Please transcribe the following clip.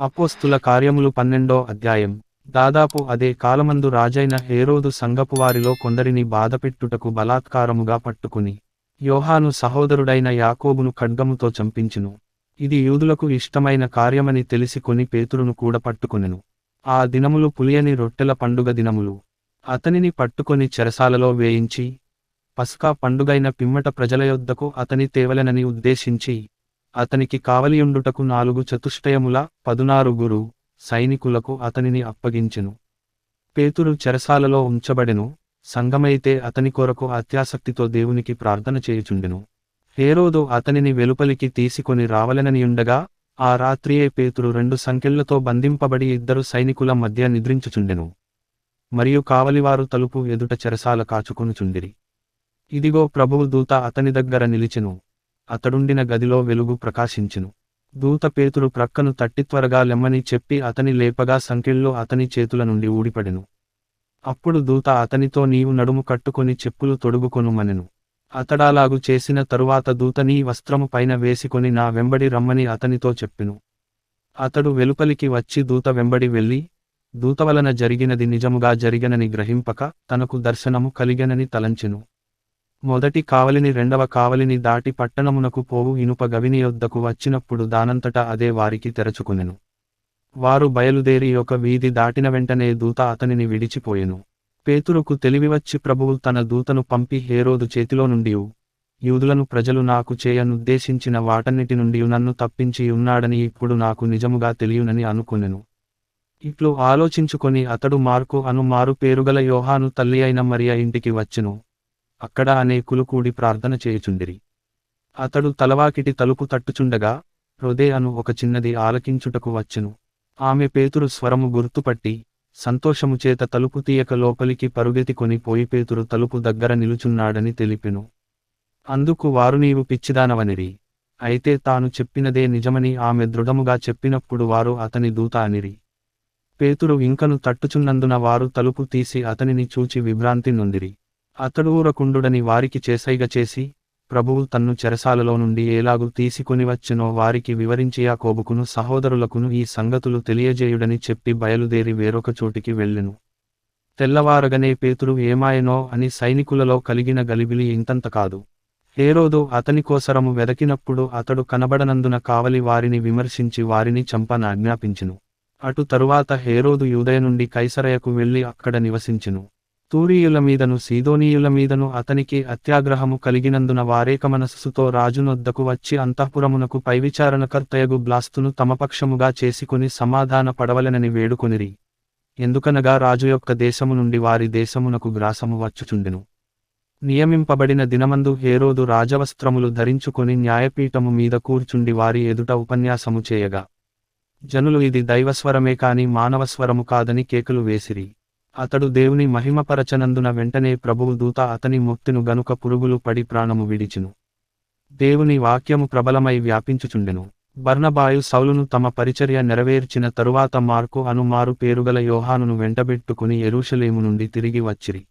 అపోస్తుల కార్యములు పన్నెండో అధ్యాయం. దాదాపు అదే కాలమందు రాజైన హేరోదు సంగపు వారిలో కొందరిని బాధపెట్టుటకు బలాత్కారముగా పట్టుకుని యోహాను సహోదరుడైన యాకోబును ఖడ్గముతో చంపించును. ఇది యూదులకు ఇష్టమైన కార్యమని తెలిసికొని పేతురును కూడా పట్టుకునెను. ఆ దినములు పులియని రొట్టెల పండుగ దినములు. అతనిని పట్టుకొని చెరసాలలో వేయించి పస్కా పండుగైన పిమ్మట ప్రజల యొద్దకు అతని తేవలెనని ఉద్దేశించి అతనికి కావలియుండుటకు నాలుగు చతుష్టయముల పదునారుగురు సైనికులకు అతనిని అప్పగించెను. పేతురు చెరసాలలో ఉంచబడెను. సంగమైతే అతని కొరకు అత్యాసక్తితో దేవునికి ప్రార్థన చేయుచుండెను. హేరోదు అతనిని వెలుపలికి తీసుకొని రావలెననియుండగా ఆ రాత్రియే పేతురు రెండు సంఖ్యలతో బంధింపబడి ఇద్దరు సైనికుల మధ్య నిద్రించుచుండెను. మరియు కావలివారు తలుపు ఎదుట చెరసాల కాచుకొనుచుండిరి. ఇదిగో ప్రభువు దూత అతని దగ్గర నిలిచెను. అతడుండిన గదిలో వెలుగు ప్రకాశించును. దూత పేతురు ప్రక్కను తట్టి త్వరగా లెమ్మని చెప్పి అతని లేపగా సంకెళ్ళు అతని చేతుల నుండి ఊడిపడెను. అప్పుడు దూత అతనితో నీవు నడుము కట్టుకొని చెప్పులు తొడుగుకొనుమనెను అతడాలాగు చేసిన తరువాత దూత నీ వస్త్రము పైన వేసుకొని నా వెంబడి రమ్మని అతనితో చెప్పెను. అతడు వెలుపలికి వచ్చి దూత వెంబడి వెళ్ళి దూత వలన జరిగినది నిజముగా జరిగనని గ్రహింపక తనకు దర్శనము కలిగనని తలంచెను. మొదటి కావలిని రెండవ కావలిని దాటి పట్టణమునకు పోవు ఇనుప గవిని యొద్దకు వచ్చినప్పుడు దానంతటా అదే వారికి తెరచుకునెను. వారు బయలుదేరి ఒక వీధి దాటిన వెంటనే దూత అతనిని విడిచిపోయెను. పేతురుకు తెలివివచ్చి ప్రభువు తన దూతను పంపి హేరోదు చేతిలో నుండి యూదులను ప్రజలు నాకు చేయనుద్దేశించిన వాటన్నిటి నుండి నన్ను తప్పించి ఉన్నాడని ఇప్పుడు నాకు నిజముగా తెలియనని అనుకునెను. ఇట్లు ఆలోచించుకొని అతడు మార్కు అను మారు పేరుగల యోహాను తల్లి అయిన మరియ ఇంటికి వచ్చెను. అక్కడ అనేకులు కూడి ప్రార్థన చేయుచుండిరి. అతడు తలవాకిటి తలుపు తట్టుచుండగా హృదే అను ఒక చిన్నది ఆలకించుటకు వచ్చెను. ఆమె పేతురు స్వరము గుర్తుపట్టి సంతోషము చేత తలుపు తీయక లోపలికి పరుగెతికొని పోయి పేతురు తలుపు దగ్గర నిలుచున్నాడని తెలిపెను. అందుకు వారు నీవు పిచ్చిదానవనిరి. అయితే తాను చెప్పినదే నిజమని ఆమె దృఢముగా చెప్పినప్పుడు వారు అతని దూత అనిరి. పేతురు ఇంకను తట్టుచున్నందున వారు తలుపు తీసి అతనిని చూచి విభ్రాంతి నొందిరి. అతడు ఊరకుండుడని వారికి చేసైగ చేసి ప్రభువు తన్ను చెరసాలలో నుండి ఏలాగు తీసుకొనివచ్చెనో వారికి వివరించి యాకోబుకును సహోదరులకును ఈ సంగతులు తెలియజేయుడని చెప్పి బయలుదేరి వేరొక చోటికి వెళ్ళెను. తెల్లవారగనే పేతురు ఏమాయనో అని సైనికులలో కలిగిన గలిబిలి ఇంతంత కాదు. హేరోదు అతని కోసరము వెదకినప్పుడు అతడు కనబడనందున కావలి వారిని విమర్శించి వారిని చంపన ఆజ్ఞాపించెను. అటు తరువాత హేరోదు యూదయ నుండి కైసరయకు వెళ్ళి అక్కడ నివసించెను. తూరీయుల మీదను సీదోనీయుల మీదను అతనికి అత్యాగ్రహము కలిగినందున వారేక మనస్సుతో రాజునొద్దకు వచ్చి అంతఃపురమునకు పైవిచారణకర్తయగు బ్లాస్తును తమపక్షముగా చేసుకుని సమాధాన పడవలెనని వేడుకొనిరి. ఎందుకనగా రాజు యొక్క దేశము నుండి వారి దేశమునకు గ్రాసము వచ్చుచుండెను. నియమింపబడిన దినమందు హేరోదు రాజవస్త్రములు ధరించుకొని న్యాయపీఠము మీద కూర్చుండి వారి ఎదుట ఉపన్యాసము చేయగా. జనులు ఇది దైవస్వరమే కాని మానవస్వరము కాదని కేకలు వేసిరి. అతడు దేవుని మహిమపరచనందున వెంటనే ప్రభువు దూత అతని ముక్తిను గనుక పురుగులు పడి ప్రాణము విడిచిను. దేవుని వాక్యము ప్రబలమై వ్యాపించుచుండెను. బర్ణబాయు సౌలును తమ పరిచర్య నెరవేర్చిన తరువాత మార్కు అనుమారు పేరుగల యోహానును వెంటబెట్టుకుని ఎరుషలేము నుండి తిరిగి వచ్చిరి.